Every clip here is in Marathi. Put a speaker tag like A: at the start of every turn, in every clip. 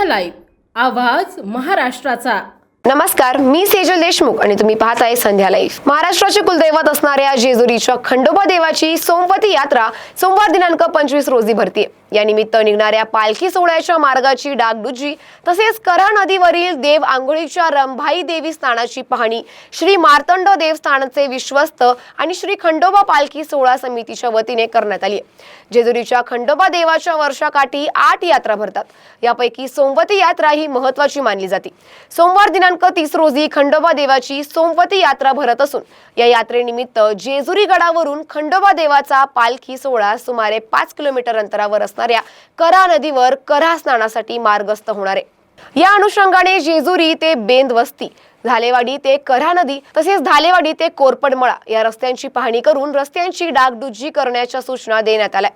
A: संध्या लाईव्ह आवाज महाराष्ट्राचा.
B: नमस्कार मी सेजल देशमुख आणि तुम्ही पाहताय संध्या लाईफ महाराष्ट्राचे कुलदैवत असणाऱ्या जेजुरीच्या खंडोबा देवाची सोमवती यात्रा सोमवार दिनांक पंचवीस रोजी भरतीये. या निमित्त निघणाऱ्या पालखी सोहळ्याच्या मार्गाची डागडुजी तसेच करा नदीवरील देव आंघोळीच्या रंभाई देवी स्थानाची पाहणी श्री मार्तंड देवस्थानचे विश्वस्त आणि श्री खंडोबा पालखी सोहळा समितीच्या वतीने करण्यात आली आहे. जेजुरीच्या खंडोबा देवाच्या वर्षाकाठी आठ यात्रा भरतात. यापैकी सोमवती यात्रा ही महत्वाची मानली जाते. सोमवार दिनांक तीस रोजी खंडोबा देवाची सोमवती यात्रा भरत असून या यात्रेनिमित्त जेजुरी गडावरून खंडोबा देवाचा पालखी सोहळा सुमारे पाच किलोमीटर अंतरावर असणाऱ्या करा नदीवर करा स्नानासाठी मार्गस्थ होणार. आहे या अनुषंगाने जेजुरी ते बेंद वस्ती झालेवाडी ते कऱ्हा नदी तसेच धालेवाडी ते कोरपडमळा या रस्त्यांची पाहणी करून रस्त्यांची डागडुजी करण्याच्या सूचना देण्यात आल्या.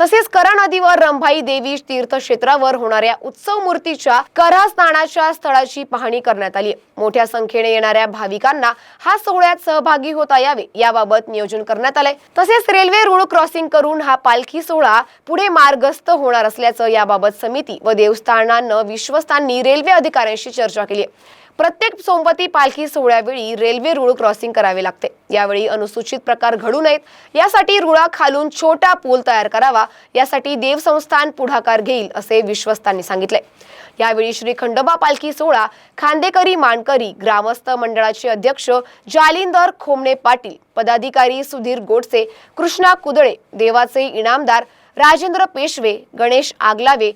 B: तसेच करा नदीवर रंभाई देवी तीर्थक्षेत्रावर होणाऱ्या उत्सव मूर्तीच्या करा स्नानाच्या स्थळाची पाहणी करण्यात आली मोठ्या संख्येने येणाऱ्या भाविकांना हा सोहळ्यात सहभागी होता यावे याबाबत नियोजन करण्यात आलंय. तसेच रेल्वे रुळ क्रॉसिंग करून हा पालखी सोहळा पुढे मार्गस्थ होणार असल्याचं याबाबत समिती व देवस्थानांना विश्वस्तांनी रेल्वे अधिकाऱ्यांशी चर्चा केली आहे. प्रत्येक सोमवती पालखी सोहळ्यावेळी रेल्वे रुळ क्रॉसिंग करावे लागते. यावेळी अनुसूचित प्रकार घडू नयेत. यासाठी रुळाखालून छोटा पूल तयार करावा. यासाठी देवसंस्थान पुढाकार घेईल असे विश्वस्तांनी सांगितले. यावेळी श्री खंडोबा पालखी सोहळा खांदेकरी मानकरी ग्रामस्थ मंडळाचे अध्यक्ष जालिंदर खोमणे पाटील पदाधिकारी सुधीर गोडसे कृष्णा कुदळे देवाचे इनामदार राजेंद्र पेशवे गणेश आगलावे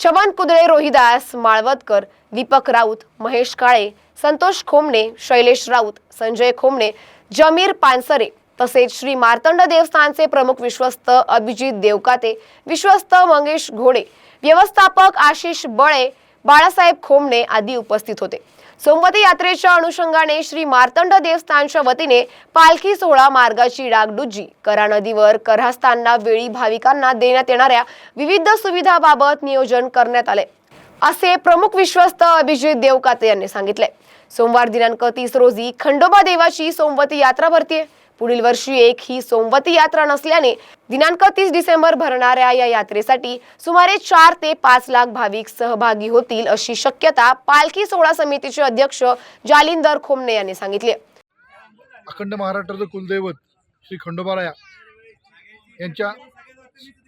B: चवन कुदळे रोहिदास माळवदकर दीपक राऊत महेश काळे संतोष खोमणे शैलेश राऊत संजय खोमणे जमीर पानसरे तसेच श्री मार्तंड देवस्थानचे प्रमुख विश्वस्त अभिजित देवकाते विश्वस्त मंगेश घोडे व्यवस्थापक आशिष बळे बाळासाहेब खोमणे आदी उपस्थित होते. सोमवती यात्रेच्या अनुषंगाने श्री मार्तंड देवस्थानच्या वतीने पालखी सोहळा मार्गाची डागडुजी करा नदीवर करहास्तांना वेळी भाविकांना देण्यात येणाऱ्या विविध सुविधाबाबत नियोजन करण्यात आले. असे प्रमुख विश्वस्त अभिजित देवकाते यांनी सांगितले. सोमवार दिनांक तीस रोजी खंडोबा देवाची सोमवती यात्रा भरतीये. पुढील वर्षी एक ही सोमवती यात्रा नसल्याने दिनांक तीस डिसेंबर भरणाऱ्या या यात्रेसाठी सुमारे चार ते पाच लाख भाविक सहभागी होतील अशी शक्यता पालखी सोहळा समितीचे अध्यक्ष जालिंदर खोमने यांनी सांगितले.
C: अखंड महाराष्ट्राचं कुलदैवत श्री खंडोबाराया यांच्या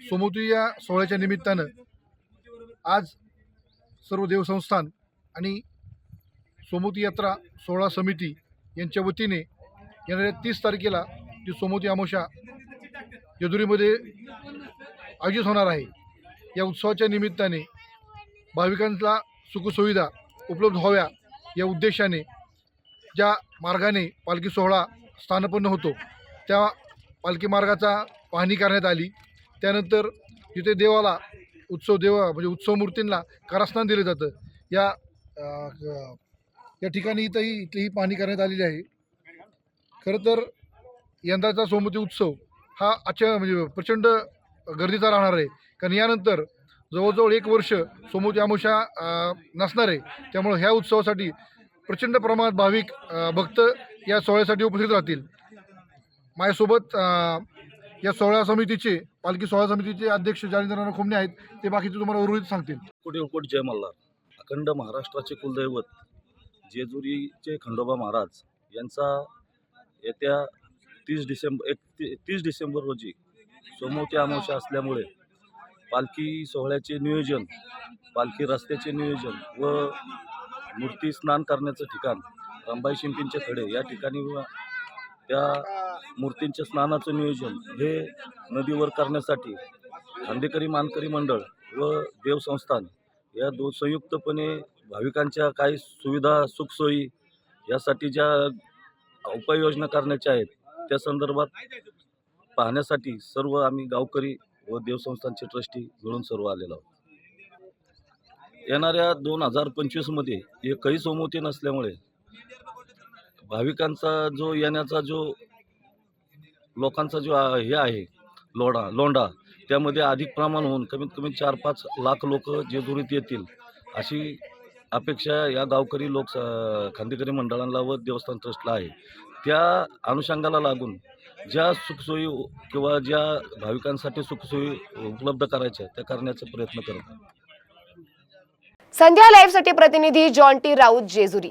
C: सोमवती या सोहळ्याच्या निमित्तानं आज सर्व देवसंस्थान आणि सोमोती यात्रा सोहळा समिती यांच्या वतीने येणाऱ्या तीस तारखेला जी सोमवती अमावस्या जेजुरीमध्ये आयोजित होणार आहे. या उत्सवाच्या निमित्ताने भाविकांना सुखसुविधा उपलब्ध व्हाव्या या उद्देशाने ज्या मार्गाने पालखी सोहळा स्थानपन्न होतो त्या पालखी मार्गाचा पाहणी करण्यात आली. त्यानंतर तिथे देवाला उत्सव देवा म्हणजे उत्सव मूर्तींना कारस्थान दिलं जातं. या या ठिकाणी इथंही इथेही पाहणी करण्यात आलेली आहे. खरं तर यंदाचा सोमवती उत्सव हा अच्छा म्हणजे प्रचंड गर्दीचा राहणार आहे. कारण यानंतर जवळजवळ एक वर्ष सोमवती अमुषा नसणार आहे. त्यामुळं ह्या उत्सवासाठी प्रचंड प्रमाणात भाविक भक्त या सोहळ्यासाठी उपस्थित राहतील. माझ्यासोबत या सोहळा समितीचे पालखी सोहळा समितीचे अध्यक्ष जालिंद्रनाथ खोमणे आहेत ते बाकीचे तुम्हाला उर्वरित सांगतील.
D: कोटी कोट जय मल्हार. अखंड महाराष्ट्राचे कुलदैवत जेजुरीचे खंडोबा महाराज यांचा येत्या तीस डिसेंबर एक तीस डिसेंबर रोजी सोमवती अमावस्या असल्यामुळे पालखी सोहळ्याचे नियोजन पालखी रस्त्याचे नियोजन व मूर्ती स्नान करण्याचं ठिकाण रंबाई शिंपींचे खडे या ठिकाणी त्या मूर्तींच्या स्नानाचं नियोजन हे नदीवर करण्यासाठी खांदेकरी मानकरी मंडळ व देवसंस्थान या दो संयुक्तपणे भाविकांच्या काही सुविधा सुखसोयी यासाठी ज्या उपाययोजना करण्याच्या आहेत त्या संदर्भात पाहण्यासाठी सर्व आम्ही गावकरी व देवसंस्थांचे ट्रस्टी मिळून सर्व आलेलो आहोत. येणाऱ्या दोन हजार पंचवीसमध्ये एकही सोमवती नसल्यामुळे भाविकांचा जो येण्याचा जो लोकांचा जो हे आहे लोढा लोंढा त्यामध्ये अधिक प्रमाण होऊन कमीत कमी चार पाच लाख लोक जेजुरीत येतील अशी अपेक्षा या गावकरी लोक खांदेकरी मंडळांना व देवस्थान ट्रस्टला आहे. त्या अनुषंगाला लागून ज्या सुखसोयी किंवा ज्या भाविकांसाठी सुखसोयी उपलब्ध करायच्या त्या करण्याचा प्रयत्न करत आहे
B: संध्या लाईव्हसाठी प्रतिनिधी जॉन टी राऊत जेजुरी.